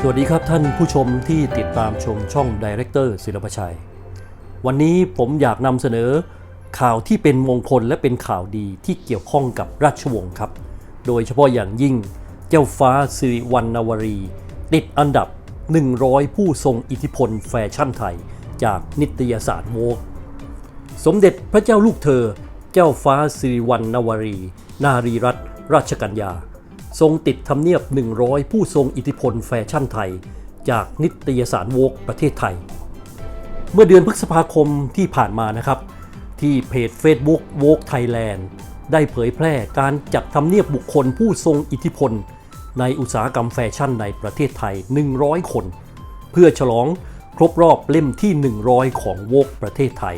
สวัสดีครับท่านผู้ชมที่ติดตามชมช่องดีเรคเตอร์ศิลปชัย วันนี้ผมอยากนำเสนอข่าวที่เป็นมงคลและเป็นข่าวดีที่เกี่ยวข้องกับราชวงศ์ครับ โดยเฉพาะอย่างยิ่งเจ้าฟ้าสิริวัณณวรี ติดอันดับ 100 ผู้ทรงอิทธิพลแฟชั่นไทย จากนิตยสารโวกสมเด็จพระเจ้าลูกเธอ เจ้าฟ้าสิริวัณณวรี นารีรัตนราชกัญญา ทรงติดทำเนียบ 100 ผู้ทรงอิทธิพลแฟชั่นไทย จากนิตยสารโวกประเทศไทย เมื่อเดือนพฤษภาคมที่ผ่านมานะครับ ที่เพจ Facebook w o k Thailand ได้เผยแพร่การจัดทำเนียบบุคคลผู้ทรงอิทธิพล ในอุตสาหกรรมแฟชั่นในประเทศไทย 100 คน เพื่อฉลองครบรอบเล่มที่ 100 ของโวกประเทศไทย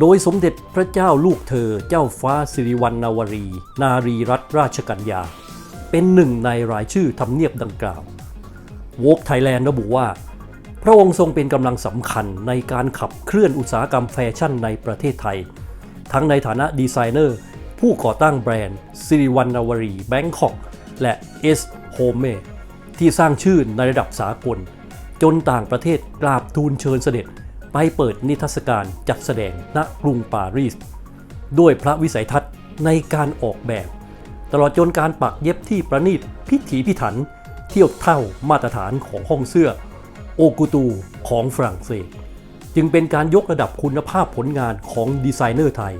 โดยสมเด็จพระเจ้าลูกเธอเจ้าฟ้าสิริวัณณวรี นารีรัตนราชกัญญา เป็นหนึ่งในรายชื่อทำเนียบดังกล่าวโวกไทยแลนด์ระบุว่า พระองค์ทรงเป็นกำลังสำคัญในการขับเคลื่อนอุตสาหกรรมแฟชั่นในประเทศไทย ทั้งในฐานะดีไซเนอร์ ผู้ก่อตั้งแบรนด์สิริวัณณวรีแบงคอกและเอสโฮเมที่สร้างชื่อในระดับสากล จนต่างประเทศกราบทูลเชิญเสด็จ ไปเปิดนิทรรศการจัดแสดงณกรุงปารีส ด้วยพระวิสัยทัศน์ในการออกแบบ ตลอดจนการปักเย็บที่ประณีตพิถีพิถัน เทียบเท่ามาตรฐานของห้องเสื้อ โอกุตูของฝรั่งเศส จึงเป็นการยกระดับคุณภาพผลงานของดีไซเนอร์ไทย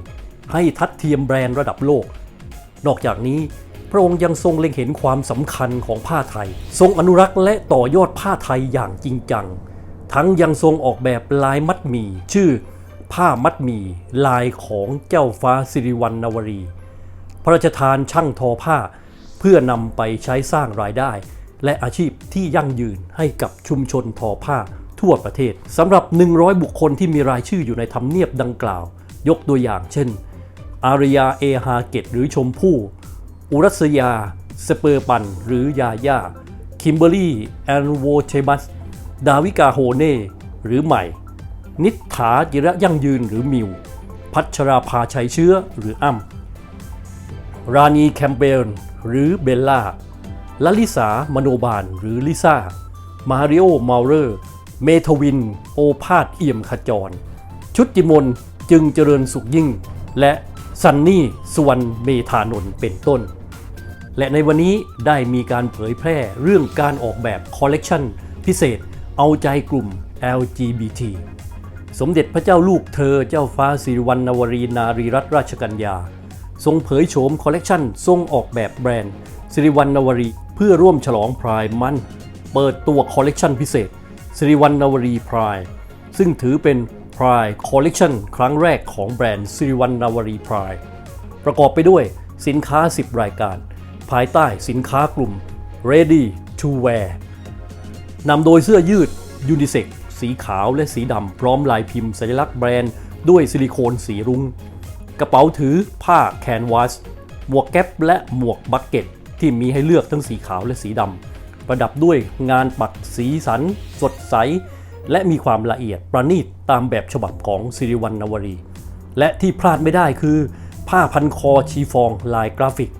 ให้ทัดเทียมแบรนด์ระดับโลก นอกจากนี้พระองค์ยังทรงเล็งเห็นความสำคัญของผ้าไทย ทรงอนุรักษ์และต่อยอดผ้าไทยอย่างจริงจัง ทั้งยังทรงออกแบบลายมัดหมี่ชื่อ ผ้ามัดหมี่ลายของเจ้าฟ้าสิริวัณณวรี พระราชทานช่างทอผ้า เพื่อนำไปใช้สร้างรายได้ และอาชีพที่ยั่งยืนให้กับชุมชนทอผ้าทั่วประเทศสำหรับ 100 บุคคลที่มีรายชื่ออยู่ในทำเนียบดังกล่าว ยกตัวอย่างเช่น อารยาเอฮาเกตหรือชมพู่ อุรัสยา สเปอร์ปัน หรือยาย่า คิมเบอรี่ แอนโวเทมัส ดาวิกาโฮเน่ หรือใหม่ นิษฐาจิระยั่งยืนหรือมิว พัชราภาชัยเชื้อหรืออ้ำ รานีแคมเปญหรือเบลล่าลลิสามโนบาลหรือลิซ่า มาริโอมาเรอร์ เมทวิน โอภาสเอี่ยมขจร ชุดจิมนจึงเจริญสุขยิ่ง และซันนี่สุวรรณเมธานนท์เป็นต้น และในวันนี้ได้มีการเผยแพร่เรื่องการออกแบบคอลเลกชันพิเศษเอาใจกลุ่ม LGBT สมเด็จพระเจ้าลูกเธอเจ้าฟ้าสิริวัณณวรีนารีรัตนราชกัญญา ทรงเผยโฉมคอลเลกชันทรงออกแบบแบรนด์สิริวัณณวรี เพื่อร่วมฉลองพรายมัน เปิดตัวคอลเลกชันพิเศษสิริวัณณวรีพรายซึ่งถือเป็นพรายคอลเลกชันครั้งแรกของแบรนด์สิริวัณณวรีพรายประกอบไปด้วยสินค้า 10 รายการ ภายใต้สินค้ากลุ่ม ready to wear นำโดยเสื้อยืดยูนิเซ็กสีขาวและสีดำพร้อมลายพิมพ์สัญลักษณ์แบรนด์ด้วยซิลิโคนสีรุง้ง กระเป๋าถือผ้าแคนวาสหมวกแก๊ปและหมวกบักเก็ตที่มีให้เลือกทั้งสีขาวและสีดำประดับด้วยงานปักสีสัน สดใส และมีความละเอียดประณีตตามแบบฉบับของสิริวัณณวรี และที่พลาดไม่ได้คือ ผ้าพันคอชีฟองลายกราฟิก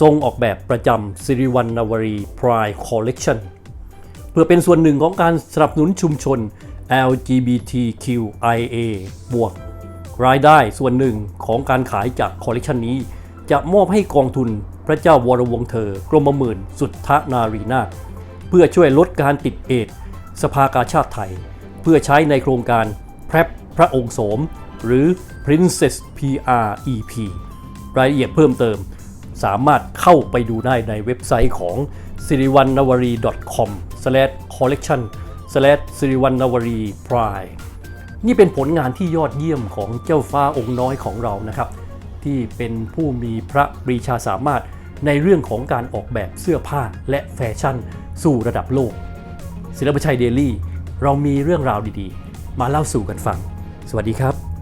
ทรงออกแบบประจำสิริวัณณวรีพรายคอลเลกชันเพื่อเป็นส่วนหนึ่งของการสนับสนุนชุมชน LGBTQIA บวก รายได้ส่วนหนึ่งของการขายจากคอลเลกชันนี้ จะมอบให้กองทุนพระเจ้าวรวงเธอกรมหมื่นสุทธนารีนาถเพื่อช่วยลดการติดเอดสภากาชาติไทย เพื่อใช้ในโครงการแพรบพระองค์โสม หรือ Princess PREP รายละเอียดเพิ่มเติม สามารถเข้าไปดูได้ในเว็บไซต์ของ s i r i w a n n a w a r i com collection s i r i w a n n a w a r i pride นี่เป็นผลงานที่ยอดเยี่ยมของเจ้าฟ้าองค์น้อยของเรานะครับ ที่เป็นผู้มีพระปรีชาสามารถในเรื่องของการออกแบบเสื้อผ้าและแฟชั่น สู่ระดับโลก ศิลปชัยเดลี่ เรามีเรื่องราวดีๆ มาเล่าสู่กันฟัง สวัสดีครับ